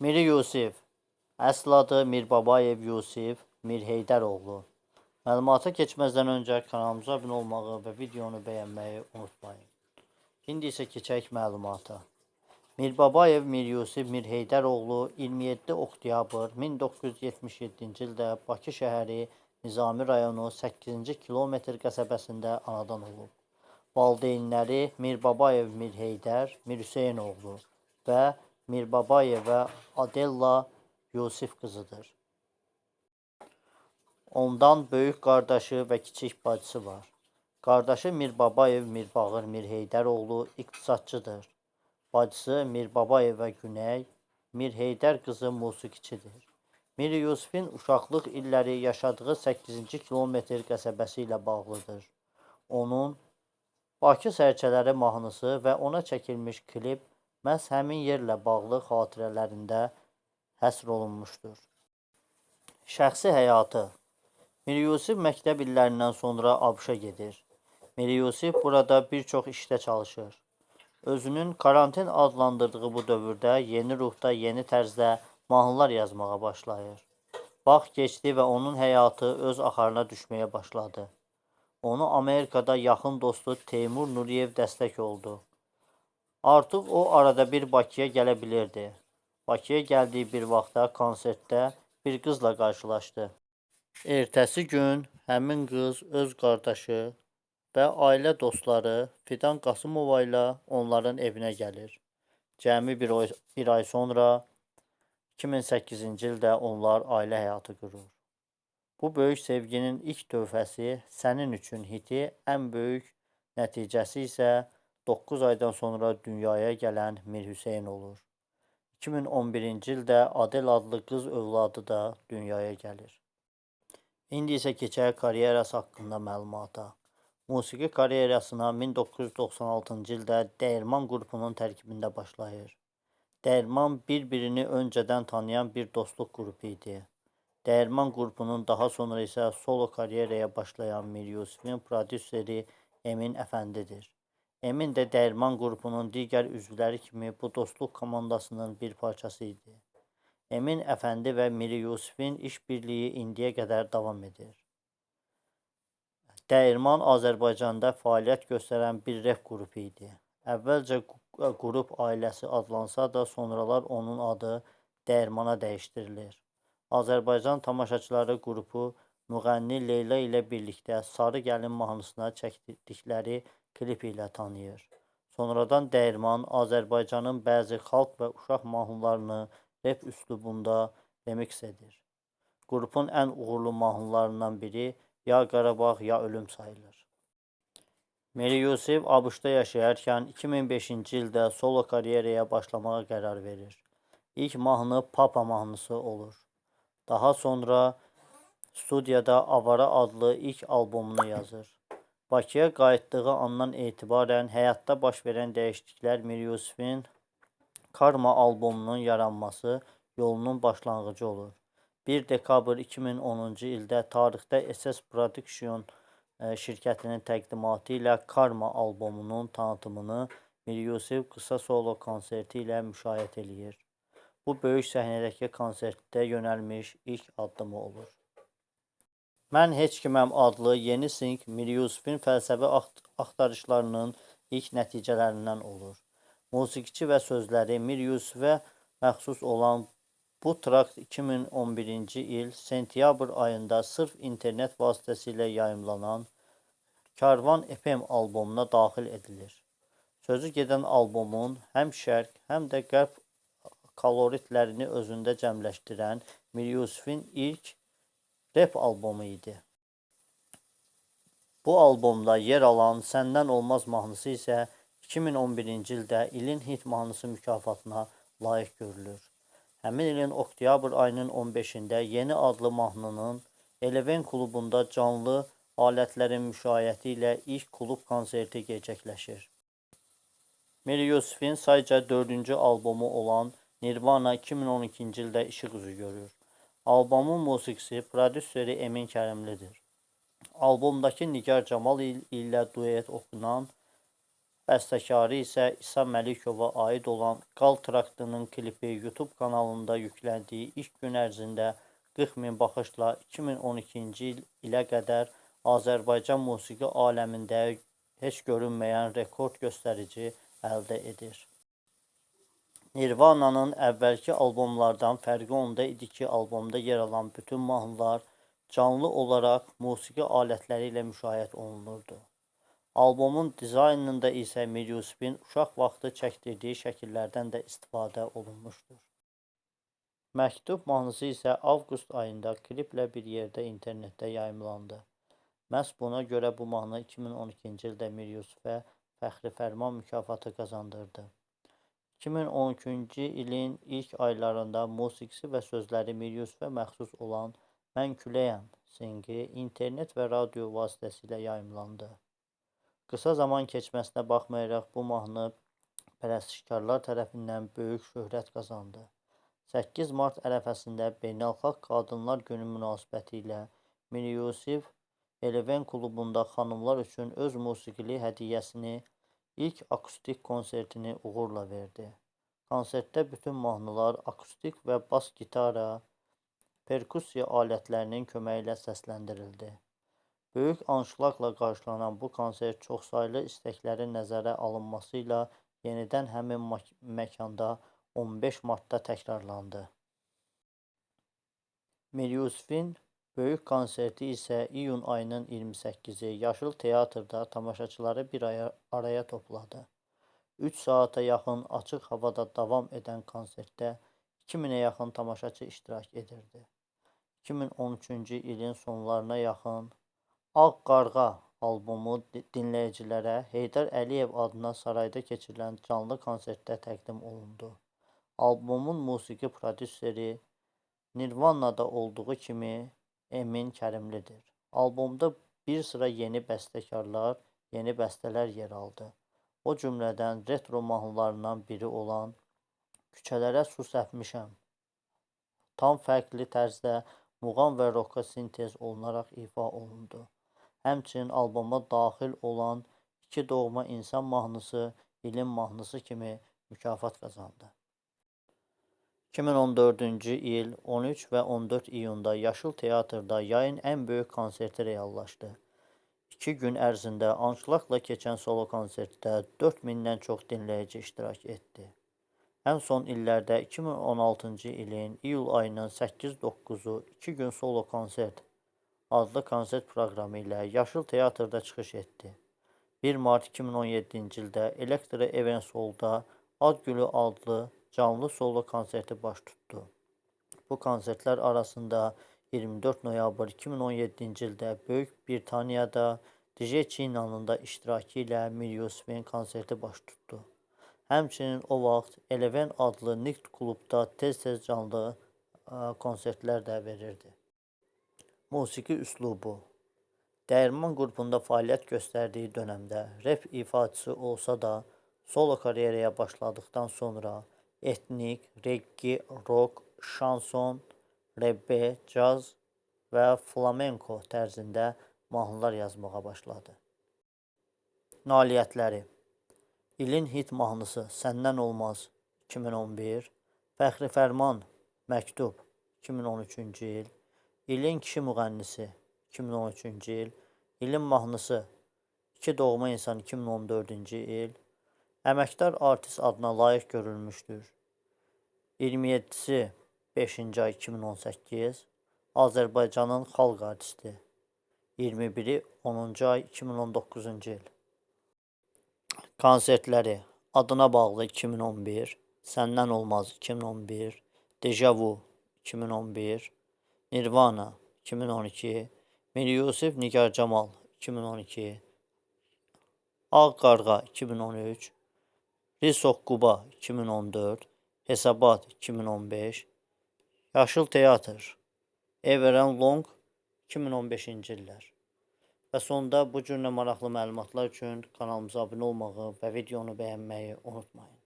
Miri Yusif. Əsl adı Mirbabayev Yusif Mirheydəroğlu. Məlumata keçməzdən öncə kanalımıza abunə olmağı və videonu bəyənməyi unutmayın. İndi isə keçək məlumata. Mirbabayev Mir Yusif Mirheydəroğlu 27 oktyabr 1977-ci ildə Bakı şəhəri Nizami rayonu 8-ci kilometr qəsəbəsində anadan olub. Valideynləri Mirbabayev Mirheydər Mirhüseynoğlu və Mirbabayeva Adella Yusif qızıdır. Ondan böyük qardaşı və kiçik bacısı var. Qardaşı Mirbabayev Mirbağır Mirheydəroğlu iqtisadçıdır. Bacısı Mirbabayeva Güney Mirheydər qızı musiqiçidir. Mir Yusifin uşaqlıq illəri yaşadığı 8-ci kilometr qəsəbəsi ilə bağlıdır. Onun Bakı sərçələri mahnısı və ona çəkilmiş klip məhz həmin yerlə bağlı xatirələrində həsr olunmuşdur. Şəxsi həyatı Mir Yusif məktəb illərindən sonra ABŞ-a gedir. Mir Yusif burada bir çox işdə çalışır. Özünün karantin adlandırdığı bu dövrdə yeni ruhda, yeni tərzdə mahnılar yazmağa başlayır. Vaxt keçdi və onun həyatı öz axarına düşməyə başladı. Onu Amerikada yaxın dostu Teymur Nuriyev dəstək oldu. Artıq o arada bir Bakıya gələ bilirdi. Bakıya gəldiyi bir vaxtda konsertdə bir qızla qarşılaşdı. Ertəsi gün həmin qız öz qardaşı və ailə dostları Fidan Qasımova ilə onların evinə gəlir. Cəmi bir ay, bir ay sonra 2008-ci ildə onlar ailə həyatı qurur. Bu böyük sevginin ilk tövhəsi Sənin üçün hiti, ən böyük nəticəsi isə 9 aydan sonra dünyaya gələn Mir Hüseyn olur. 2011-ci ildə Adel adlı qız övladı da dünyaya gəlir. İndi isə keçək karyerası haqqında məlumata. Musiqi karyerasına 1996-cı ildə Dəyirman qrupunun tərkibində başlayır. Dəyirman bir-birini öncədən tanıyan bir dostluq qrupu idi. Dəyirman qrupunun daha sonra isə solo karyeraya başlayan Mir Yusifin prodüseri Emin Əfəndidir. Emin də Dəyirman qrupunun digər üzvləri kimi bu dostluq komandasının bir parçası idi. Emin Əfəndi və Miri Yusifin işbirliyi indiyə qədər davam edir. Dəyirman Azərbaycanda fəaliyyət göstərən bir rep qrupu idi. Əvvəlcə qrup ailəsi adlansa da, sonralar onun adı Dəyirmana dəyişdirilir. Azərbaycan tamaşaçıları qrupu müğənni Leyla ilə birlikdə Sarı Gəlin mahnısına çəkdikləri klip ilə tanıyır. Sonradan Dəyirman Azərbaycanın bəzi xalq və uşaq mahnılarını rep üslubunda remix edir. Qrupun ən uğurlu mahnılarından biri Ya Qarabağ, Ya Ölüm sayılır. Meri Yusif ABŞ-da yaşayarkən 2005-ci ildə solo karyeraya başlamağa qərar verir. İlk mahnı Papa mahnısı olur. Daha sonra studiyada Avara adlı ilk albomunu yazır. Bakıya qayıtdığı andan etibarən həyatda baş verən dəyişikliklər Mir Yusifin Karma albomunun yaranması yolunun başlanğıcı olur. 1 dekabr 2010-cu ildə tarixdə SS Production e, şirkətinin təqdimatı ilə Karma albomunun tanıtımını Mir Yusif qısa solo konserti ilə müşayiət eləyir. Bu böyük səhnədəki konsertdə yönəlmiş ilk addımı olur. Mən heç kiməm adlı yeni sing Mir Yusifin fəlsəfi axtarışlarının ilk nəticələrindən olur. Musiqiçi və sözləri Mir Yusifə məxsus olan Bu trakt 2011-ci il sentyabr ayında sırf internet vasitəsilə yayımlanan Karvan FM albomuna daxil edilir. Sözü gedən albomun həm şərq, həm də qərb koloritlərini özündə cəmləşdirən Mir Yusifin ilk rep albomu idi. Bu albomda yer alan Səndən Olmaz mahnısı isə 2011-ci ildə ilin hit mahnısı mükafatına layiq görülür. Həmin ilin oktyabr ayının 15-də Yeni adlı mahnının Eleven klubunda canlı alətlərin müşayiəti ilə ilk klub konserti gerçəkləşir. Miri Yusifin sayca dördüncü albomu olan Nirvana 2012-ci ildə işıq üzü görür. Albomun musiqisi prodüseri Emin Kərimlidir. Albomdakı Nigar Camal ilə duet oxunan bəstəkarı isə İsa Məlikova aid olan Qal traktının klipi YouTube kanalında yükləndiyi ilk gün ərzində 40 min baxışla 2012-ci il ilə qədər Azərbaycan musiqi aləmində heç görünməyən rekord göstərici əldə edir. Nirvana'nın əvvəlki albomlardan fərqi onda idi ki, albomda yer alan bütün mahnılar canlı olaraq musiqi alətləri ilə müşayiət olunurdu. Albomun dizaynında isə Mir Yusifin uşaq vaxtı çəkdirdiyi şəkillərdən də istifadə olunmuşdur. Məktub mahnısı isə avqust ayında kliplə bir yerdə internetdə yayımlandı. Məhz buna görə bu mahnı 2012-ci ildə Mir Yusifə Fəxri Fərman mükafatı qazandırdı. 2012-ci ilin ilk aylarında musiqisi və sözləri Mir Yusifə məxsus olan Mən Küləyəm sinqli internet və radio vasitəsilə yayımlandı. Qısa zaman keçməsinə baxmayaraq bu mahnı pərəstişkarlar tərəfindən böyük şöhrət qazandı. 8 mart ərəfəsində Beynəlxalq Qadınlar Günü münasibətilə Mir Yusif Eleven klubunda xanımlar üçün öz musiqili hədiyyəsini ilk akustik konsertini uğurla verdi. Konsertdə bütün mahnılar akustik və bas gitara, perkussiya alətlərinin köməyi ilə səsləndirildi. Böyük anşlaqla qarşılanan bu konsert çoxsaylı istəklərin nəzərə alınması ilə yenidən həmin məkanda 15 martda təkrarlandı. Mir Yusifin böyük konserti isə iyun ayının 28-i Yaşıl Teatrda tamaşaçıları bir araya topladı. 3 saata yaxın açıq havada davam edən konsertdə 2000-ə yaxın tamaşaçı iştirak edirdi. 2013-cü ilin sonlarına yaxın Ağ Qarğa albomu dinləyicilərə Heydər Əliyev adına sarayda keçirilən canlı konsertdə təqdim olundu. Albomun musiqi prodüseri Nirvanada olduğu kimi Emin Kərimlidir. Albomda bir sıra yeni bəstəkarlar, yeni bəstələr yer aldı. O cümlədən retro mahnılarından biri olan Küçələrə su səpmişəm tam fərqli tərzdə muğam və roka sintez olunaraq ifa olundu. Həmçinin alboma daxil olan İki Doğma İnsan mahnısı ilin mahnısı kimi mükafat qazandı. 2014-cü il 13 və 14 iyunda Yaşıl Teatrda yayın ən böyük konserti reallaşdı. 2 gün ərzində anşlaqla keçən solo konsertdə 4000-dən çox dinləyici iştirak etdi. Ən son illərdə 2016-cı ilin iyul ayının 8-9-u 2 gün solo konsert adlı konsert proqramı ilə Yaşıl Teatrda çıxış etdi. 1 mart 2017-ci ildə Elektra Events Hall-da Ad Gülü adlı canlı solo konserti baş tutdu. Bu konsertlər arasında 24 noyabr 2017-ci ildə Böyük Britaniyada DJ Çinanın da iştirakı ilə Mir Yusifin konserti baş tutdu. Həmçinin o vaxt Eleven adlı Nikt klubda tez-tez canlı konsertlər də verirdi. Musiqi üslubu Dəyirman qrupunda fəaliyyət göstərdiyi dönəmdə rep ifaçısı olsa da, solo karyeraya başladıqdan sonra etnik, reggi, rock, şanson, reggae, caz və flamenko tərzində mahnılar yazmağa başladı. Nailiyyətləri İlin hit mahnısı Səndən Olmaz 2011, Fəxri Fərman Məktub 2013-cü il, İlin kişi müğənnisi 2013-cü il, ilin mahnısı İki doğma insan 2014-cü il, əməkdar artist adına layiq görülmüşdür. 27-si 5-ci ay 2018, Azərbaycanın xalq artisti. 21-i 10-cu ay 2019-cu il. Konsertləri Adına bağlı 2011, Səndən olmaz 2011, Dejavu 2011, Nirvana 2012, Mir Yusif Nigar Camal 2012, Ağ Qarğa 2013, Risok Quba 2014, Hesabat 2015, Yaşıl Teatr, Everen Long 2015-ci illər. Və sonda bu cür maraqlı məlumatlar üçün kanalımıza abunə olmağı və videonu bəyənməyi unutmayın.